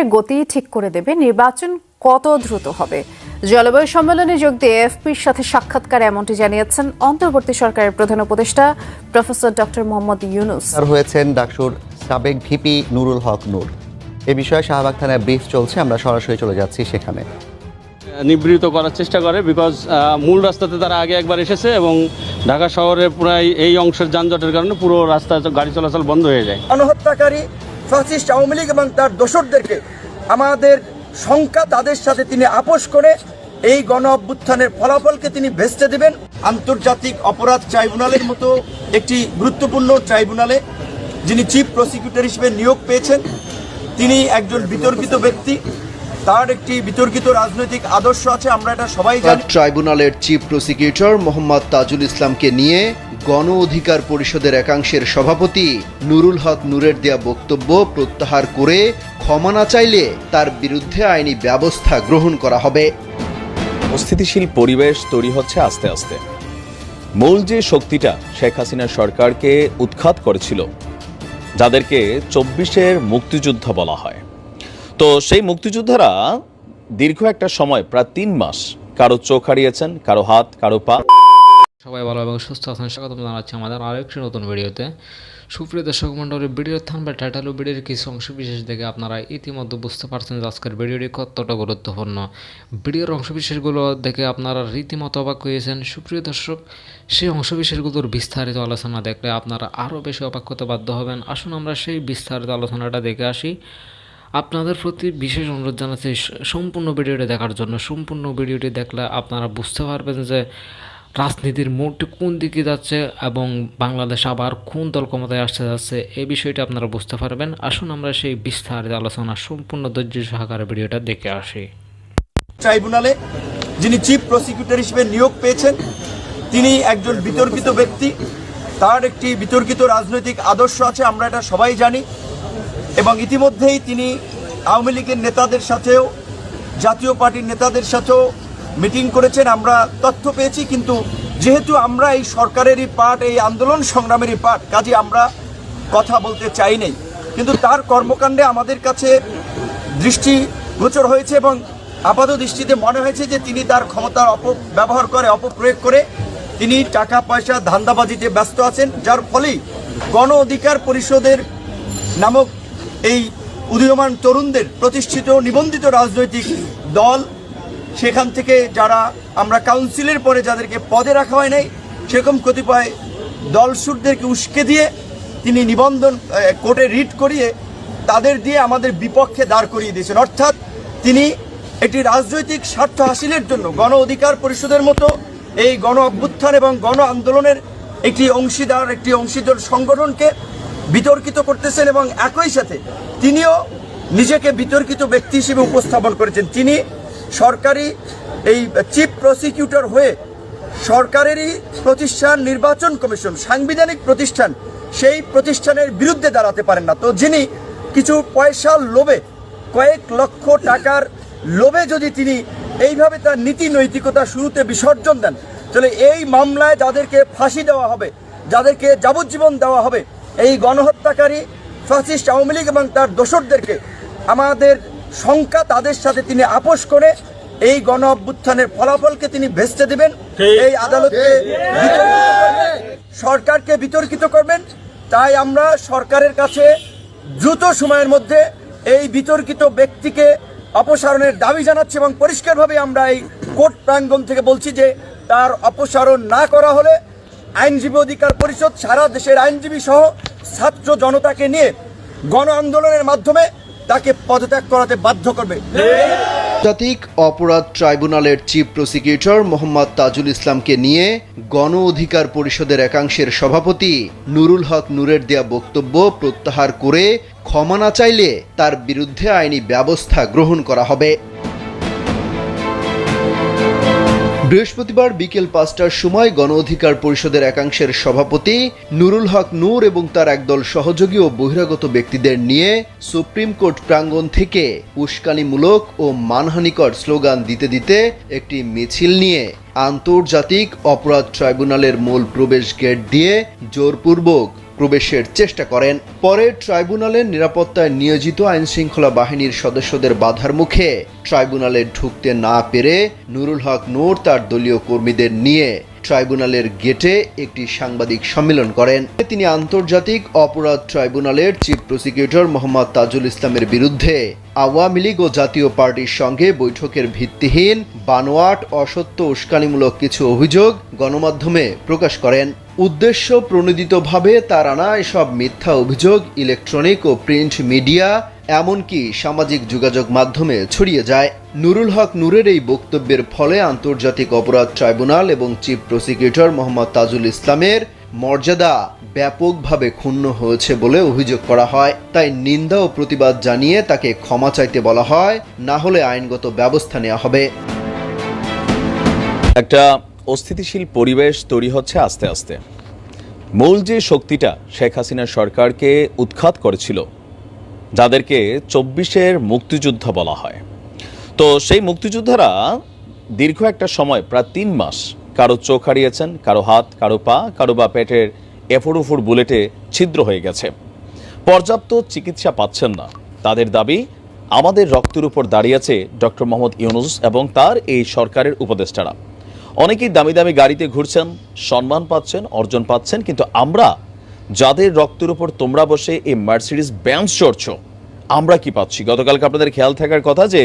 সরকারের গতি ঠিক করে দেবে নির্বাচন কত দ্রুত হবে? জলবায়ু সম্মেলনে যোগ দিয়ে এফপির সাথে সাক্ষাৎকার এমনটি জানিয়েছেন অন্তর্বর্তী সরকারের প্রধান উপদেষ্টা প্রফেসর ডক্টর মোহাম্মদ ইউনুস। হয়েছেন ডাকসুর সাবেক ভিপি নুরুল হক নূর। এ বিষয়ে শাহবাগ থানায় ব্রিফ চলছে আমরা সরাসরি চলে যাচ্ছি সেখানে। নিবৃত করার চেষ্টা করে বিকজ মূল রাস্তাতে তারা আগে একবার এসেছে এবং ঢাকা শহরে প্রায় এই অংশের যানজটের কারণে পুরো রাস্তা গাড়ি চলাচল বন্ধ হয়ে যায়। গণহত্যাকারী ফ্যাসিস্ট আওয়ামী লীগ এবং তার দোসরদেরকে আমাদের শঙ্কা তাদের সাথে তিনি আপোষ করে এই গণ অভ্যুত্থানের ফলাফলকে তিনি ভেস্তে দেবেন। আন্তর্জাতিক অপরাধ ট্রাইব্যুনালের মতো একটি গুরুত্বপূর্ণ ট্রাইব্যুনালে যিনি চিফ প্রসিকিউটর হিসেবে নিয়োগ পেয়েছেন, তিনি একজন বিতর্কিত ব্যক্তি। তার একটি বিতর্কিত রাজনৈতিক আদর্শ আছে, আমরা এটা সবাই জানি। ট্রাইব্যুনালের চিফ প্রসিকিউটর মোহাম্মদ তাজুল ইসলামকে নিয়ে গণ অধিকার পরিষদের একাংশের সভাপতি নুরুল হক নূরের দেয়া বক্তব্য প্রত্যাহার করে ক্ষমা না চাইলে তার বিরুদ্ধে আইনি ব্যবস্থা গ্রহণ করা হবে। অস্থিতিশীল পরিবেশ তৈরি হচ্ছে আস্তে আস্তে। মূল যে শক্তিটা শেখ হাসিনার সরকারকে উৎখাত করেছিল, যাদেরকে চব্বিশের মুক্তিযোদ্ধা বলা হয়। তো সেই মুক্তিযোদ্ধারা দীর্ঘ একটা সময়, প্রায় তিন মাস, কারও চোখ হারিয়েছেন, কারও হাত, কারও পা। সবাই ভালো এবং সুস্থ আছেন, স্বাগতম জানাচ্ছি আমাদের আরেকটি নতুন ভিডিওতে। সুপ্রিয় দর্শক মণ্ডলী, ভিডিওর থানবে টাইটেল ও ভিডিওর কিছু অংশ বিশেষ দেখে আপনারা ইতিমধ্যে বুঝতে পারছেন যে আজকের ভিডিওটি কতটা গুরুত্বপূর্ণ। ভিডিওর অংশ বিশেষগুলো দেখে আপনারা রীতিমতো অবাক হয়েছেন। সুপ্রিয় দর্শক, সেই অংশ বিশেষগুলোর বিস্তারিত আলোচনা দেখলে আপনারা আরও বেশি অবাক হতে বাধ্য হবেন। আসুন আমরা সেই বিস্তারিত আলোচনাটা দেখে আসি। আপনাদের প্রতি বিশেষ অনুরোধ জানাচ্ছি সম্পূর্ণ ভিডিওটি দেখার জন্য। সম্পূর্ণ ভিডিওটি দেখলে আপনারা বুঝতে পারবেন যে রাজনীতির মোড়টি কোন দিকে যাচ্ছে এবং বাংলাদেশ আবার কোন দল ক্ষমতায় আসতে যাচ্ছে এই বিষয়টি আপনারা বুঝতে পারবেন। আসুন আমরা সেই বিস্তারিত আলোচনা, সম্পূর্ণ ধৈর্য সহকারে ভিডিওটা দেখে আসি। ট্রাইব্যুনালে যিনি চিফ প্রসিকিউটর হিসেবে নিয়োগ পেয়েছেন, তিনি একজন বিতর্কিত ব্যক্তি। তার একটি বিতর্কিত রাজনৈতিক আদর্শ আছে, আমরা এটা সবাই জানি। এবং ইতিমধ্যেই তিনি আওয়ামী লীগের নেতাদের সাথেও, জাতীয় পার্টির নেতাদের সাথেও মিটিং করেছেন, আমরা তথ্য পেয়েছি, কিন্তু যেহেতু আমরা এই সরকারেরই পার্ট, এই আন্দোলন সংগ্রামেরই পার্ট, কাজে আমরা কথা বলতে চাই নাই। কিন্তু তার কর্মকাণ্ডে আমাদের কাছে দৃষ্টিগোচর হয়েছে এবং আপাত দৃষ্টিতে মনে হয়েছে যে তিনি তার ক্ষমতার অপব্যবহার করে, অপপ্রয়োগ করে তিনি টাকা পয়সা ধান্দাবাজিতে ব্যস্ত আছেন, যার ফলেই গণ অধিকার পরিষদের নামক এই উদীয়মান তরুণদের প্রতিষ্ঠিত নিবন্ধিত রাজনৈতিক দল সেখান থেকে যারা আমরা কাউন্সিলের পরে যাদেরকে পদে রাখা হয় নাই, সেরকম কতিপয় দলসুরদেরকে উস্কে দিয়ে তিনি নিবন্ধন কোর্টে রিট করিয়ে তাদের দিয়ে আমাদের বিপক্ষে দাঁড় করিয়ে দিয়েছেন। অর্থাৎ তিনি একটি রাজনৈতিক স্বার্থ হাসিলের জন্য গণ অধিকার পরিষদের মতো এই গণ অভ্যুত্থান এবং গণ আন্দোলনের একটি অংশীদার একটি অংশীদার সংগঠনকে বিতর্কিত করতেছেন এবং একই সাথে তিনিও নিজেকে বিতর্কিত ব্যক্তি হিসেবে উপস্থাপন করেছেন। তিনি সরকারি এই চিফ প্রসিকিউটর হয়ে সরকারেরই প্রতিষ্ঠান নির্বাচন কমিশন, সাংবিধানিক প্রতিষ্ঠান, সেই প্রতিষ্ঠানের বিরুদ্ধে দাঁড়াতে পারেন না। তো যিনি কিছু পয়সার লোভে, কয়েক লক্ষ টাকার লোভে যদি তিনি এইভাবে তার নীতি নৈতিকতা শুরুতে বিসর্জন দেন, তাহলে এই মামলায় যাদেরকে ফাঁসি দেওয়া হবে, যাদেরকে যাবজ্জীবন দেওয়া হবে, এই গণহত্যাকারী ফ্যাসিস্ট আওয়ামী লীগ এবং তার দোসরদেরকে আমাদের সংখ্যা তাদের সাথে তিনি আপোষ করে এই গণ অভ্যুত্থানের ফলাফলকে তিনি ভেস্তে দেবেন। এই আদালতকে সরকারকে বিতর্কিত করবেন। তাই আমরা সরকারের কাছে দ্রুত সময়ের মধ্যে এই বিতর্কিত ব্যক্তিকে অপসারণের দাবি জানাচ্ছি এবং পরিষ্কারভাবে আমরা এই কোর্ট প্রাঙ্গণ থেকে বলছি যে তার অপসারণ না করা হলে আইনজীবী অধিকার পরিষদ সারা দেশের আইনজীবী সহ ছাত্র জনতাকে নিয়ে গণ আন্দোলনের মাধ্যমে তাকে পদত্যাগ করাতে বাধ্য করবে। আন্তর্জাতিক অপরাধ ট্রাইব্যুনালের চিফ প্রসিকিউটর মোহাম্মদ তাজুল ইসলামকে নিয়ে গণ অধিকার পরিষদের একাংশের সভাপতি নুরুল হক নূরের দেয়া বক্তব্য প্রত্যাহার করে ক্ষমা না চাইলে তার বিরুদ্ধে আইনি ব্যবস্থা গ্রহণ করা হবে। বৃহস্পতিবার বিকেল পাঁচটার সময় গণ অধিকার পরিষদের একাংশের সভাপতি নুরুল হক নূর এবং তার একদল সহযোগী ও বহিরাগত ব্যক্তিদের নিয়ে সুপ্রিম কোর্ট প্রাঙ্গণ থেকে উস্কানিমূলক ও মানহানিকর স্লোগান দিতে দিতে একটি মিছিল নিয়ে আন্তর্জাতিক অপরাধ ট্রাইব্যুনালের মূল প্রবেশ গেট দিয়ে জোরপূর্বক প্রবেশের চেষ্টা করেন। পরে ট্রাইব্যুনালের নিরাপত্তায় নিয়োজিত আইনশৃঙ্খলা বাহিনীর সদস্যদের বাধার মুখে ট্রাইব্যুনালে ঢুকতে না পেরে নুরুল হক নূর তার দলীয় কর্মীদের নিয়ে ট্রাইব্যুনালের গেটে একটি সাংবাদিক সম্মেলন করেন। তিনি আন্তর্জাতিক অপরাধ ট্রাইব্যুনালের চিফ প্রসিকিউটর মোহাম্মদ তাজুল ইসলামের বিরুদ্ধে আওয়ামী লীগ ও জাতীয় পার্টির সঙ্গে বৈঠকের ভিত্তিহীন, বানোয়াট, অসত্য, উস্কানিমূলক কিছু অভিযোগ গণমাধ্যমে প্রকাশ করেন। উদ্দেশ্য প্রণোদিতভাবে তার আনা এসব মিথ্যা অভিযোগ ইলেকট্রনিক ও প্রিন্ট মিডিয়া এমনকি সামাজিক যোগাযোগ মাধ্যমে ছড়িয়ে যায়। নুরুল হক নূরের এই বক্তব্যের ফলে আন্তর্জাতিক অপরাধ ট্রাইব্যুনাল এবং চিফ প্রসিকিউটর মোহাম্মদ তাজুল ইসলামের মর্যাদা ব্যাপকভাবে ক্ষুণ্ণ হয়েছে বলে অভিযোগ করা হয়। তাই নিন্দা ও প্রতিবাদ জানিয়ে তাকে ক্ষমা চাইতে বলা হয়, না হলে আইনগত ব্যবস্থা নেওয়া হবে। একটা অস্থিতিশীল পরিবেশ তৈরি হচ্ছে আস্তে আস্তে। মূল যে শক্তিটা শেখ হাসিনার সরকারকে উৎখাত করেছিল যাদেরকে চব্বিশের মুক্তিযোদ্ধা বলা হয়। তো সেই মুক্তিযোদ্ধারা দীর্ঘ একটা সময়, প্রায় তিন মাস, কারও চোখ হারিয়েছেন, কারও হাত, কারও পা, কারও বা পেটের এফুর উফুর বুলেটে ছিদ্র হয়ে গেছে। পর্যাপ্ত চিকিৎসা পাচ্ছেন না। তাদের দাবি, আমাদের রক্তের উপর দাঁড়িয়ে আছে ডক্টর মোহাম্মদ ইউনুস এবং তার এই সরকারের উপদেষ্টারা। অনেকেই দামি দামি গাড়িতে ঘুরছেন, সম্মান পাচ্ছেন, অর্জন পাচ্ছেন, কিন্তু আমরা যাদের রক্তের উপর তোমরা বসে এই মার্সিডিস ব্যান্স চড়ছ, আমরা কি পাচ্ছি? গতকালকে আপনাদের খেয়াল থাকার কথা যে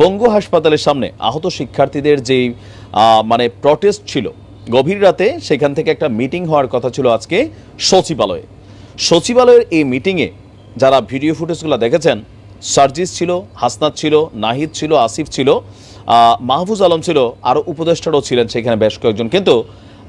পঙ্গু হাসপাতালের সামনে আহত শিক্ষার্থীদের যেই মানে প্রটেস্ট ছিল, গভীর রাতে সেখান থেকে একটা মিটিং হওয়ার কথা ছিল আজকে সচিবালয়ে। সচিবালয়ের এই মিটিংয়ে যারা ভিডিও ফুটেজগুলো দেখেছেন, সার্জিস ছিল, হাসনাত ছিল, নাহিদ ছিল, আসিফ ছিল মাহফুজ আলম ছিল আরও উপদেষ্টারও ছিলেন সেখানে বেশ কয়েকজন। কিন্তু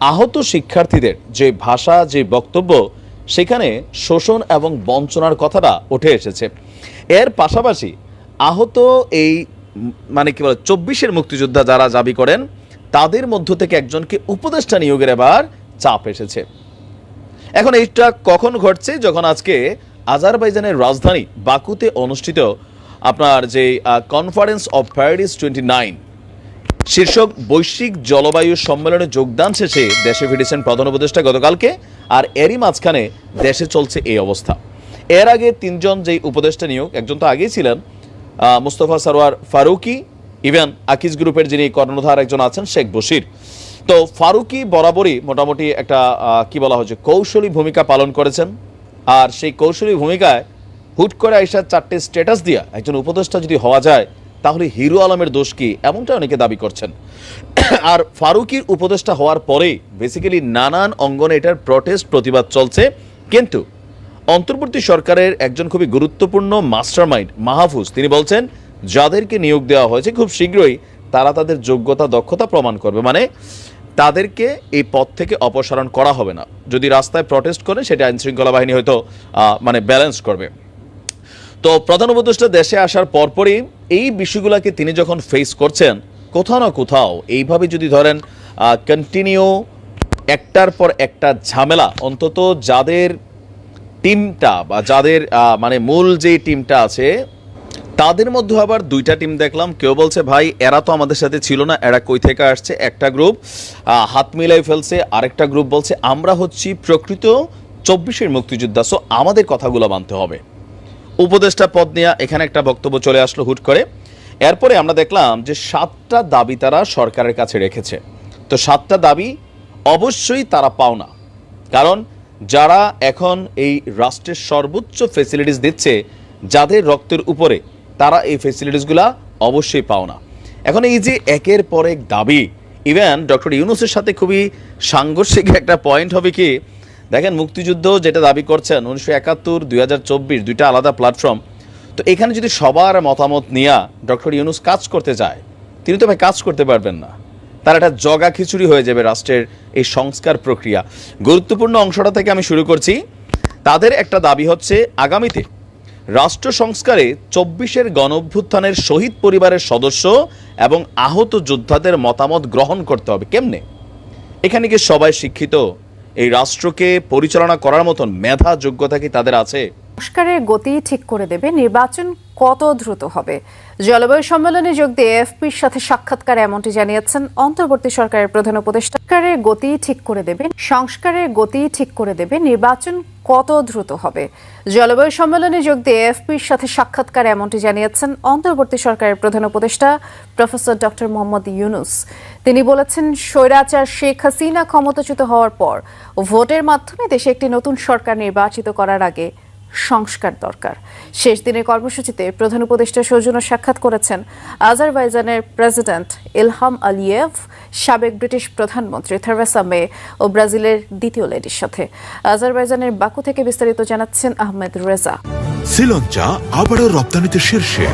আহত শিক্ষার্থীদের যে ভাষা, যে বক্তব্য, সেখানে শোষণ এবং বঞ্চনার কথাটা উঠে এসেছে। এর পাশাপাশি আহত এই মানে কি বলে, চব্বিশের মুক্তিযোদ্ধা যারা দাবি করেন, তাদের মধ্য থেকে একজনকে উপদেষ্টা নিয়োগের এবার চাপ এসেছে। এখন এইটা কখন ঘটছে? যখন আজকে আজারবাইজানের রাজধানী বাকুতে অনুষ্ঠিত আপনার যে conference of parties twenty nine শীর্ষক বৈশ্বিক জলবায়ু সম্মেলনে যোগদান শেষে দেশে ফিরেছেন প্রধান উপদেষ্টা গতকালকে, আর এরই মাঝখানে দেশে চলছে এই অবস্থা। এর আগে তিনজন যেই উপদেষ্টা নিয়োগ, একজন তো আগেই ছিলেন মুস্তফা সারোয়ার ফারুকি, ইভেন আকিজ গ্রুপের যিনি কর্ণধার একজন আছেন, শেখ বশির। তো ফারুকি বরাবরই মোটামুটি একটা কি বলা হচ্ছে কৌশলী ভূমিকা পালন করেছেন, আর সেই কৌশলী ভূমিকায় হুট করে আইসার চারটে স্ট্যাটাস দিয়া একজন উপদেষ্টা যদি হওয়া যায় তাহলে হিরো আলমের দোষ কি? এমনটা অনেকে দাবি করছেন। আর ফারুকির উপদেষ্টা হওয়ার পরেই বেসিক্যালি নানান অঙ্গনে এটার প্রটেস্ট প্রতিবাদ চলছে। কিন্তু অন্তর্বর্তী সরকারের একজন খুবই গুরুত্বপূর্ণ মাস্টারমাইন্ড মাহফুজ, তিনি বলছেন, যাদেরকে নিয়োগ দেওয়া হয়েছে খুব শীঘ্রই তারা তাদের যোগ্যতা, দক্ষতা প্রমাণ করবে। মানে তাদেরকে এই পদ থেকে অপসারণ করা হবে না। যদি রাস্তায় প্রটেস্ট করে, সেটা আইন শৃঙ্খলা বাহিনী হয়তো মানে ব্যালেন্স করবে। তো প্রধান উপদেষ্টা দেশে আসার পরপরই এই বিষয়গুলোকে তিনি যখন ফেস করছেন, কোথাও না কোথাও এইভাবে যদি ধরেন কন্টিনিউ একটার পর একটা ঝামেলা, অন্তত যাদের টিমটা বা যাদের মানে মূল যে টিমটা আছে, তাদের মধ্যে আবার দুইটা টিম দেখলাম, কেউ বলছে, ভাই, এরা তো আমাদের সাথে ছিল না, এরা কই থেকে আসছে? একটা গ্রুপ হাত মিলাই ফেলছে, আরেকটা গ্রুপ বলছে, আমরা হচ্ছি প্রকৃত চব্বিশের মুক্তিযোদ্ধা সো আমাদের কথাগুলো মানতে হবে। উপদেষ্টা পদ নিয়ে এখানে একটা বক্তব্য চলে আসলো হুট করে। এরপরে আমরা দেখলাম যে সাতটা দাবি তারা সরকারের কাছে রেখেছে। তো সাতটা দাবি অবশ্যই তারা পাওনা কারণ যারা এখন এই রাষ্ট্রের সর্বোচ্চ ফেসিলিটিস দিচ্ছে, যাদের রক্তের উপরে, তারা এই ফেসিলিটিসগুলা অবশ্যই পাও না। এখন এই যে একের পর এক দাবি ইভেন ডক্টর ইউনুসের সাথে খুবই সাংঘর্ষিক একটা পয়েন্ট হবে কি দেখেন মুক্তিযুদ্ধ যেটা দাবি করছেন উনিশশো একাত্তর, দুই হাজার চব্বিশ, দুইটা আলাদা প্ল্যাটফর্ম তো এখানে যদি সবার মতামত নিয়ে ডক্টর ইউনুস কাজ করতে যায়, তিনি তো ভাই কাজ করতে পারবেন না। তার একটা জগা খিচুড়ি হয়ে যাবে রাষ্ট্রের এই সংস্কার প্রক্রিয়া। গুরুত্বপূর্ণ অংশটা থেকে আমি শুরু করছি। তাদের একটা দাবি হচ্ছে, আগামীতে রাষ্ট্র সংস্কারে চব্বিশের গণভ্যুত্থানের শহীদ পরিবারের সদস্য এবং আহত যোদ্ধাদের মতামত গ্রহণ করতে হবে। কেমনে? এখানে কি সবাই শিক্ষিত? এই রাষ্ট্রকে পরিচালনা করার মতন মেধা যোগ্যতা কি তাদের আছে? সংস্কারের গতি ঠিক করে দেবে, নির্বাচন কত দ্রুত হবে? জলবায়ু সম্মেলনে যোগ দিয়ে এফপির সাথে সাক্ষাৎকার এমনটি জানিয়েছেন অন্তর্বর্তী সরকারের প্রধান উপদেষ্টা। গতি ঠিক করে দেবে, সংস্কারের গতি ঠিক করে দেবে, নির্বাচন কত দ্রুত হবে? জলবায়ু সম্মেলনে যোগ দিয়ে এফপির সাথে সাক্ষাৎকার এমনটি জানিয়েছেন অন্তর্বর্তী সরকারের প্রধান উপদেষ্টা, প্রফেসর ডক্টর মোহাম্মদ ইউনুস। তিনি বলেছেন, স্বৈরাচার শেখ হাসিনা ক্ষমতাচ্যুত হওয়ার পর ভোটের মাধ্যমে দেশে একটি নতুন সরকার নির্বাচিত করার আগে সংস্কার দরকার। শেষ দিনের কর্মসূচিতে প্রধান উপদেষ্টা সৌজন্য সাক্ষাৎ করেছেন আজারবাইজানের প্রেসিডেন্ট ইলহাম আলিয়েভ, সাবেক ব্রিটিশ প্রধানমন্ত্রী থেরেসা মে ও ব্রাজিলের দ্বিতীয় লেডির সাথে। আজারবাইজানের বাকু থেকে বিস্তারিত জানাচ্ছেন আহমেদ রেজা। শ্রীলঙ্কা আবারও রপ্তানিতে শীর্ষে।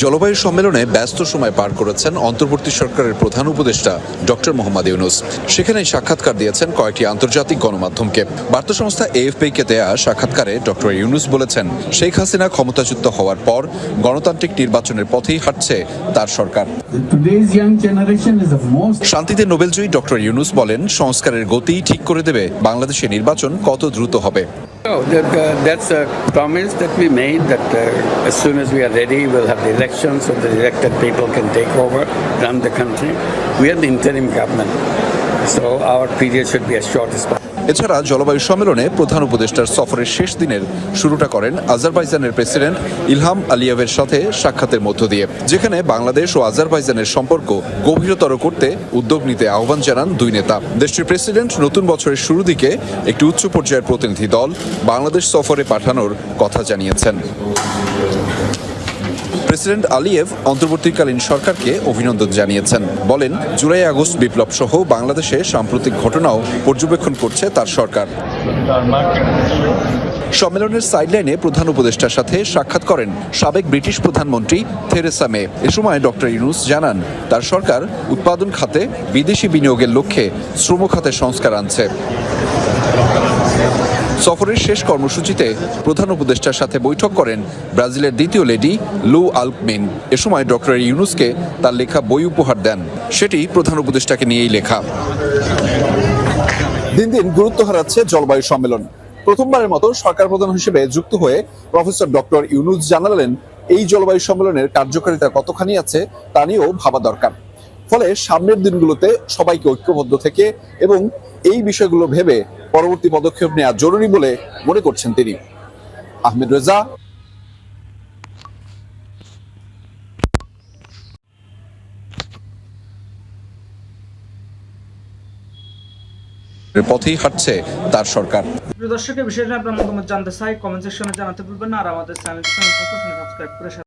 জলবায়ু সম্মেলনে ব্যস্ত সময় পার করেছেন অন্তর্বর্তী সরকারের প্রধান উপদেষ্টা ডক্টর মোহাম্মদ ইউনুস। সেখানে সাক্ষাৎকার দিয়েছেন কয়েকটি আন্তর্জাতিক গণমাধ্যমকে। বার্তা সংস্থা এএফপিকে দেয়া সাক্ষাৎকারে ডক্টর ইউনুস বলেছেন শেখ হাসিনা ক্ষমতাচ্যুত হওয়ার পর গণতান্ত্রিক নির্বাচনের পথেই হাঁটছে তার সরকার। শান্তিতে নোবেলজয়ী ডক্টর ইউনুস বলেন সংস্কারের গতি ঠিক করে দেবে বাংলাদেশে নির্বাচন কত দ্রুত হবে। Oh, that, uh, that's a promise that we made that uh, as soon as we are ready, we'll have the elections so the elected people can take over, run the country. We are the interim government, so our period should be as short as possible. এছাড়া জলবায়ু সম্মেলনে প্রধান উপদেষ্টার সফরের শেষ দিনের শুরুটা করেন আজারবাইজানের প্রেসিডেন্ট ইলহাম আলিয়েভের সাথে সাক্ষাতের মধ্য দিয়ে, যেখানে বাংলাদেশ ও আজারবাইজানের সম্পর্ক গভীরতর করতে উদ্যোগ নিতে আহ্বান জানান দুই নেতা। দেশটির প্রেসিডেন্ট নতুন বছরের শুরু দিকে একটি উচ্চ পর্যায়ের প্রতিনিধি দল বাংলাদেশ সফরে পাঠানোর কথা জানিয়েছেন। প্রেসিডেন্ট আলিয়েভ অন্তর্বর্তীকালীন সরকারকে অভিনন্দন জানিয়েছেন। বলেন, জুলাই আগস্ট বিপ্লব সহ বাংলাদেশে সাম্প্রতিক ঘটনাও পর্যবেক্ষণ করছে তার সরকার। সম্মেলনের সাইডলাইনে প্রধান উপদেষ্টার সাথে সাক্ষাৎ করেন সাবেক ব্রিটিশ প্রধানমন্ত্রী থেরেসা মে। এ সময় ডক্টর ইউনুস জানান, তার সরকার উৎপাদন খাতে বিদেশি বিনিয়োগের লক্ষ্যে শ্রম খাতে সংস্কার আনছে। সফরের শেষ কর্মসূচিতে প্রধান উপদেষ্টার সাথে বৈঠক করেন ব্রাজিলের দ্বিতীয় লেডি লু আলকমিন। এ সময় ডক্টর ইউনুসকে তার লেখা বই উপহার দেন। সেটি প্রধান উপদেষ্টাকে নিয়েই লেখা। দিন দিন গুরুত্ব হারাচ্ছে জলবায়ু সম্মেলন। প্রথমবারের মতো সরকার প্রধান হিসেবে যুক্ত হয়ে প্রফেসর ডক্টর ইউনুস জানালেন, এই জলবায়ু সম্মেলনের কার্যকারিতা কতখানি আছে তা নিয়েও ভাবা দরকার। ফলে সামনের দিনগুলোতে সবাইকে ঐক্যবদ্ধ থেকে এবং এই বিষয়গুলো ভেবে পরবর্তী পদক্ষেপ নেওয়া জরুরি বলে মনে করছেন তিনি। আহমেদ রেজা পথেই হাঁটছে তার সরকার। প্রিয় দর্শকের বিষয়টা আপনার মতামত জানতে চাই কমেন্ট সেকশনে জানাতে ভুলবেন না, আর আমাদের চ্যানেলটি সাবস্ক্রাইব করে